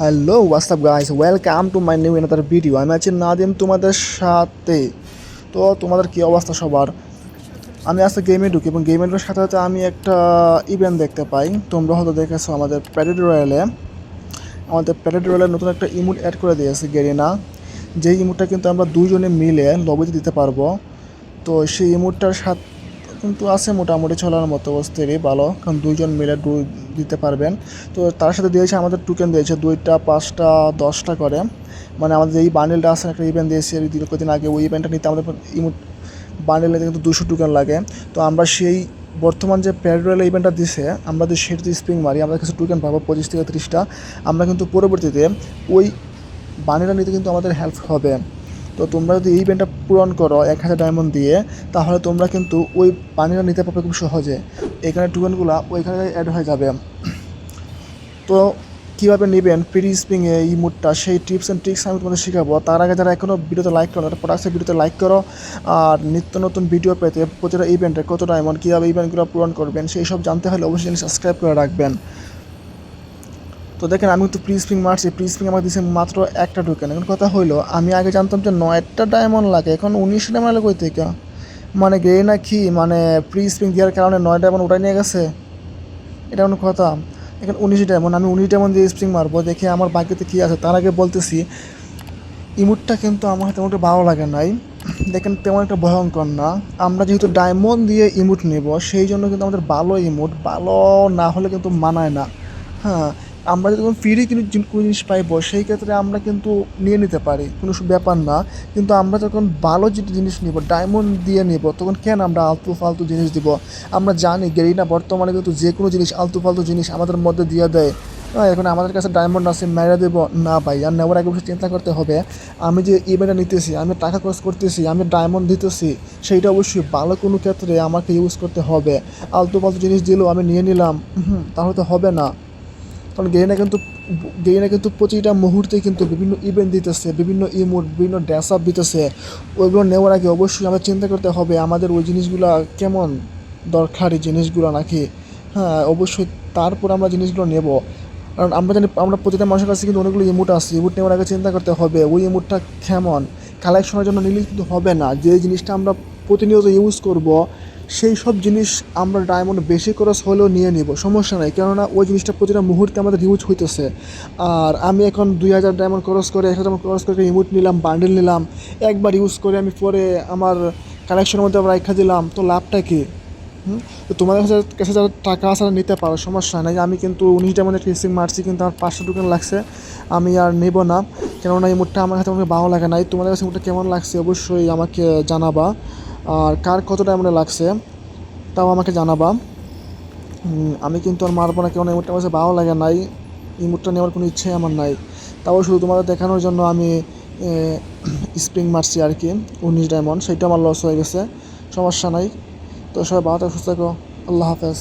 Hello WhatsApp guys welcome to my new another video আমি আছি নাদিম, তোমাদের সাথে। তো তোমাদের কী অবস্থা সবার? আমি আজকে গেমে ঢুকি এবং গেমের সাথে সাথে আমি একটা ইভেন্ট দেখতে পাই। তোমরা হয়তো দেখেছ আমাদের প্যারেড রয়্যালে আমাদের প্যারেড রয়্যালে নতুন একটা ইমুট অ্যাড করে দিয়েছে গেরিনা যেই ইমোটটা কিন্তু আমরা দুইজনে মিলে লবিতে দিতে পারব। তো সেই ইমুটটার সাথে কিন্তু আছে মোটামুটি চলার মতো অবস্থারই ভালো। কারণ দুইজন মিলে দু দিতে পারবেন। তো তার সাথে দিয়েছে, আমাদের টোকেন দিয়েছে দুইটা, পাঁচটা, দশটা করে। মানে আমাদের এই বান্ডেলটা আছে, একটা ইভেন্ট দিয়েছে দীর্ঘ আগে, ওই ইভেন্টটা নিতে আমাদের ইমোট বান্ডেল নিতে কিন্তু দুশো টোকেন লাগে। তো আমরা সেই বর্তমান যে প্যারোয়েল ইভেন্টটা দিছে, আমরা যদি সেটাতে স্প্রিং মারি, আমরা কিছু টোকেন পাবো, পঁচিশ থেকে ত্রিশটা। আমরা কিন্তু পরবর্তীতে ওই বান্ডেলটা নিতে কিন্তু আমাদের হেল্প হবে। তো তোমরা যদি এই ইভেন্টটা পূরণ করো এক হাজার ডায়মন্ড দিয়ে, তাহলে তোমরা কিন্তু ওই পানিটা নিতে পারবে খুব সহজে। এখানে টোকেনগুলো ওইখানে অ্যাড হয়ে যাবে। তো কীভাবে নেবেন? ফ্রি স্প্রিংয়ে এই মুডটা, সেই টিপস অ্যান্ড ট্রিক্স আমি তোমাদের শেখাবো। তার আগে যারা এখনও ভিডিওতে লাইক করো তারা প্রোডাক্টের ভিডিওতে লাইক করো। আর নিত্য নতুন ভিডিও পেতে প্রতিটা ইভেন্টে কত ডায়মন্ড কীভাবে ইভেন্টগুলো পূরণ করবেন, সেই সব জানতে হলে অবশ্যই সাবস্ক্রাইব করে রাখবেন। তো দেখেন, আমি তো প্রি মারছি। প্রি স্প্রিং আমার দিয়েছে মাত্র একটা টোকেন এখন কথা হইল, আমি আগে জানতাম যে নয়টা ডায়মন্ড লাগে, এখন উনিশটা ডায়মন্ড লাগে কই থেকে মানে গে না কি মানে প্রি স্প্রিং দেওয়ার কারণে নয় ডায়মন্ড ওটাই নিয়ে গেছে। এটা কোনো কথা। এখন উনিশ ডায়মন্ড আমি উনিশ ডায়মন্ড দিয়ে স্প্রিং মারবো, দেখে আমার বাকিতে কী আছে। তার আগে বলতেছি ইমুটটা কিন্তু আমার তেমন একটা ভালো লাগে নাই। দেখেন, তেমন একটা ভয়ঙ্কর না। আমরা যেহেতু ডায়মন্ড দিয়ে ইমুট নেব, সেই জন্য কিন্তু আমাদের ভালো ইমুট ভালো না হলে কিন্তু মানায় না। হ্যাঁ আমরা যখন ফ্রি কিন্তু কোনো জিনিস পাইবো সেই ক্ষেত্রে আমরা কিন্তু নিয়ে নিতে পারি, কোনো ব্যাপার না। কিন্তু আমরা যখন ভালো যেটা জিনিস নিব ডায়মন্ড দিয়ে নিব, তখন কেন আমরা আলতু ফালতু জিনিস দিব? আমরা জানি গেরিনা বর্তমানে কিন্তু যে কোনো জিনিস, আলতু ফালতু জিনিস আমাদের মধ্যে দিয়ে দেয়। এখন আমাদের কাছে ডায়মন্ড আছে, মেরে দেবো? না ভাই, আর নেওয়ার আগে চিন্তা করতে হবে। আমি যে ইভেন্টটা নিতেছি, আমি টাকা খরচ করতেছি, আমি ডায়মন্ড দিতেছি, সেইটা অবশ্যই ভালো কোনো ক্ষেত্রে আমাকে ইউজ করতে হবে। আলতু ফালতু জিনিস দিলেও আমি নিয়ে নিলাম। তাহলে তো হবে না। কারণ গেইনা কিন্তু গেইনা কিন্তু প্রতিটা মুহূর্তে কিন্তু বিভিন্ন ইভেন্ট দিতেছে, বিভিন্ন ইমোট বিভিন্ন ড্যাস আপ দিতেছে। ওইগুলো নেওয়ার আগে অবশ্যই আমরা চিন্তা করতে হবে, আমাদের ওই জিনিসগুলো কেমন দরকারি জিনিসগুলো নাকি? হ্যাঁ অবশ্যই তারপর আমরা জিনিসগুলো নেব। কারণ আমরা জানি, আমরা প্রতিটা মানুষের কাছে কিন্তু অনেকগুলো ইমোট আছে ইমোট নেওয়ার আগে চিন্তা করতে হবে, ওই ইমোটটা কেমন? কালেকশনের জন্য নিলে কিন্তু হবে না। যে জিনিসটা আমরা প্রতিনিয়ত ইউজ করব সেই সব জিনিস আমরা ডায়মন্ড বেশি খরচ হলেও নিয়ে নিব। সমস্যা নাই, কেননা ওই জিনিসটা প্রতিটা মুহূর্তে আমাদের ইউজ হইতেছে। আর আমি এখন দুই হাজার ডায়মন্ড খরচ করে, এক হাজার খরচ করে ইমোট নিলাম বান্ডেল নিলাম, একবার ইউজ করে আমি পরে আমার কালেকশনের মধ্যে আবার রেখা দিলাম, তো লাভটা কী? তো তোমাদের কাছে কাছে যারা টাকা আছে তারা নিতে পারো, সমস্যা নাই। আমি কিন্তু উনিশ ডায়মন্ডের টেস্টিং মারছি কিন্তু আমার পাঁচশো টোকেন লাগছে, আমি আর নেব না। কেননা এই আমার কাছে আমাকে ভালো লাগে নাই। তোমাদের কাছে মুডটা কেমন লাগছে অবশ্যই আমাকে জানাবা। আর কার কতটা এমন লাগছে, তাও আমাকে জানাবা। আমি কিন্তু আর মারবো না কেন ইমোটটা আমার ভালো লাগে নাই। ইমোটটা নেওয়ার কোনো ইচ্ছাই আমার নাই। তাও শুধু তোমাদের দেখানোর জন্য আমি স্প্রিং মারছি আর কি, উনিশ ডায়মন্ড সেটা আমার লস হয়ে গেছে। সমস্যা নাই। তো সবাই ভালো সুস্থ থাকো। আল্লাহ হাফেজ।